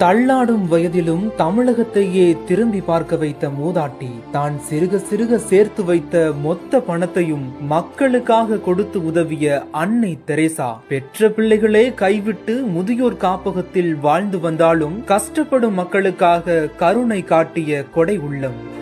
தள்ளாடும் வயதிலும் தமிழகத்தையே திரும்பி பார்க்க வைத்த மூதாட்டி தான் சிறுக சிறுக சேர்த்து வைத்த மொத்த பணத்தையும் மக்களுக்காக கொடுத்து உதவிய அன்னை தெரேசா. பெற்ற பிள்ளைகளே கைவிட்டு முதியோர் காப்பகத்தில் வாழ்ந்து வந்தாலும் கஷ்டப்படும் மக்களுக்காக கருணை காட்டிய கொடை உள்ளம்.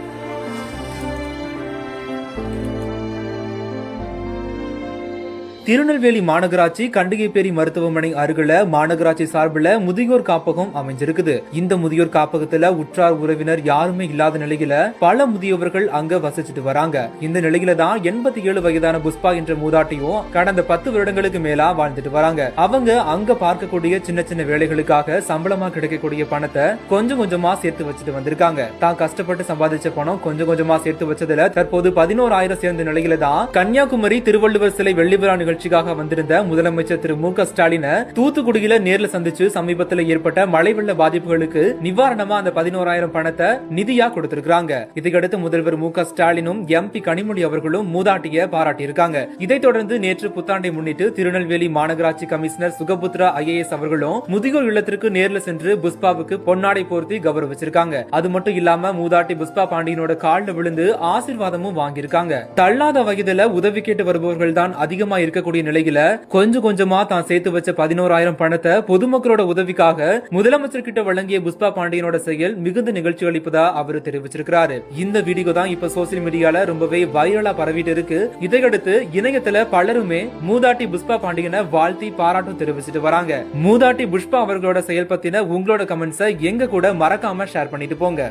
திருநெல்வேலி மாநகராட்சி கண்டிகைப்பேரி மருத்துவமனை அருகில மாநகராட்சி சார்பில் முதியோர் காப்பகம் அமைஞ்சிருக்குது. இந்த முதியோர் காப்பகத்துல உற்றார் உறவினர் யாருமே இல்லாத நிலையில பல முதியவர்கள் அங்க வசிச்சுட்டு வராங்க. இந்த நிலையில தான் எண்பத்தி ஏழு வயதான புஷ்பா என்ற மூதாட்டியும் கடந்த பத்து வருடங்களுக்கு மேலா வாழ்ந்துட்டு வராங்க. அவங்க அங்க பார்க்கக்கூடிய சின்ன சின்ன வேலைகளுக்காக சம்பளமா கிடைக்கக்கூடிய பணத்தை கொஞ்சம் கொஞ்சமா சேர்த்து வச்சுட்டு வந்திருக்காங்க. தான் கஷ்டப்பட்டு சம்பாதிச்ச பணம் கொஞ்சம் கொஞ்சமா சேர்த்து வச்சதுல தற்போது பதினோராயிரம் சேர்ந்த நிலையில தான் கன்னியாகுமரி திருவள்ளுவர் சிலை வெள்ளி நிகழ்ச்சிக்காக வந்திருந்த முதலமைச்சர் திரு மு க ஸ்டாலினை தூத்துக்குடியில நேர்ல சந்திச்சு சமீபத்தில் ஏற்பட்ட மழை வெள்ள பாதிப்புகளுக்கு நிவாரணமா அந்த பதினோராயிரம் பணத்தை நிதியா கொடுத்திருக்காங்க இதையடுத்து முதல்வர் மு க ஸ்டாலினும் எம்பி கனிமொழி அவர்களும் மூதாட்டிய பாராட்டியிருக்காங்க. இதைத் தொடர்ந்து நேற்று புத்தாண்டை முன்னிட்டு திருநெல்வேலி மாநகராட்சி கமிஷனர் சுகபுத்ரா ஐஏஎஸ் அவர்களும் முதியோர் இல்லத்திற்கு நேர்ல சென்று புஷ்பாவுக்கு பொன்னாடை போர்த்தி கௌரவிச்சிருக்காங்க. அது மட்டும் இல்லாம மூதாட்டி புஷ்பா பாண்டியனோட காலில் விழுந்து ஆசிர்வாதமும் வாங்கியிருக்காங்க. தள்ளாத வயதுல உதவி கேட்டு வருபவர்கள் தான் அதிகமா இருக்க இருக்கக்கூடிய நிலையில கொஞ்சம் கொஞ்சமா தான் சேர்த்து வச்ச பதினோராயிரம் பணத்தை பொதுமக்களோட உதவிக்காக முதலமைச்சர் கிட்ட வழங்கிய புஷ்பா பாண்டியனோட செயல் மிகுந்த நிகழ்ச்சி அளிப்பதா அவர் தெரிவிச்சிருக்கிறாரு. இந்த வீடியோ தான் இப்ப சோசியல் மீடியால ரொம்பவே வைரலா பரவிட்டு இருக்கு. இதையடுத்து இணையத்துல பலருமே மூதாட்டி புஷ்பா பாண்டியனை வாழ்த்தி பாராட்டும் தெரிவிச்சிட்டு வராங்க. மூதாட்டி புஷ்பா அவர்களோட செயல் பத்தின உங்களோட கமெண்ட்ஸை எங்க கூட மறக்காம ஷேர் பண்ணிட்டு போங்க.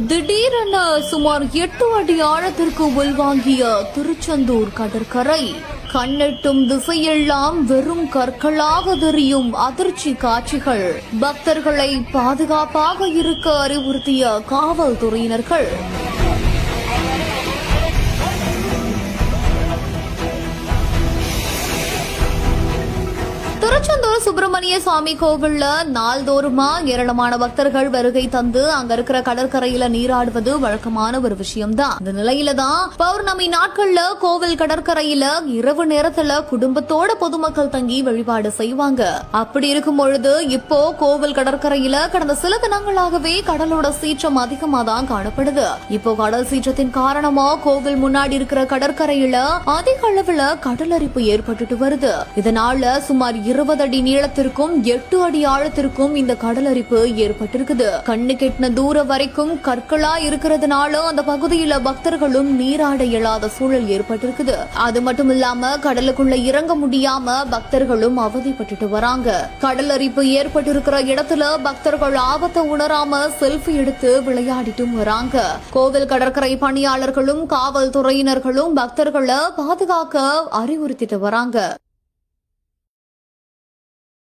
திடீரென சுமார் எட்டு அடி ஆழத்திற்கு உள்வாங்கிய திருச்செந்தூர் கடற்கரை. கண்ணெட்டும் திசையெல்லாம் வெறும் கற்களாக தெரியும் அதிர்ச்சி காட்சிகள். பக்தர்களை பாதுகாப்பாக இருக்க அறிவுறுத்திய காவல்துறையினர்கள். சுப்பிரமணிய சுவாமி கோவில்ல நாள்தோறுமா ஏராளமான பக்தர்கள் வருகை தந்து அங்க இருக்கிற கடற்கரையில நீராடுவது வழக்கமான ஒரு விஷயம்தான். இந்த நிலையில தான் பௌர்ணமி நாட்கள்ல கோவில் கடற்கரையில இரவு நேரத்துல குடும்பத்தோட பொதுமக்கள் தங்கி வழிபாடு செய்வாங்க. அப்படி இருக்கும் பொழுது இப்போ கோவில் கடற்கரையில கடந்த சில தினங்களாகவே கடலோட சீற்றம் அதிகமா தான் காணப்படுது. இப்போ கடல் சீற்றத்தின் காரணமா கோவில் முன்னாடி இருக்கிற கடற்கரையில அதிக அளவுல கடலரிப்பு ஏற்பட்டுட்டு வருது. இதனால சுமார் இருபது அடி நீளத்திற்கும் எட்டு அடி ஆழத்திற்கும் இந்த கடல் அரிப்பு ஏற்பட்டிருக்குது. கண்ணு கெட்டின தூரம் வரைக்கும் கற்களா இருக்கிறதுனால அந்த பகுதியில பக்தர்களும் நீராட இயலாத சூழல் ஏற்பட்டிருக்குது. அது மட்டும் இல்லாம கடலுக்குள்ள இறங்க முடியாம பக்தர்களும் அவதிப்பட்டுட்டு வராங்க. கடலரிப்பு ஏற்பட்டிருக்கிற இடத்துல பக்தர்கள் ஆபத்தை உணராம செல்ஃபி எடுத்து விளையாடிட்டும் வராங்க. கோவில் கடற்கரை பணியாளர்களும் காவல்துறையினர்களும் பக்தர்களை பாதுகாக்க அறிவுறுத்திட்டு வராங்க.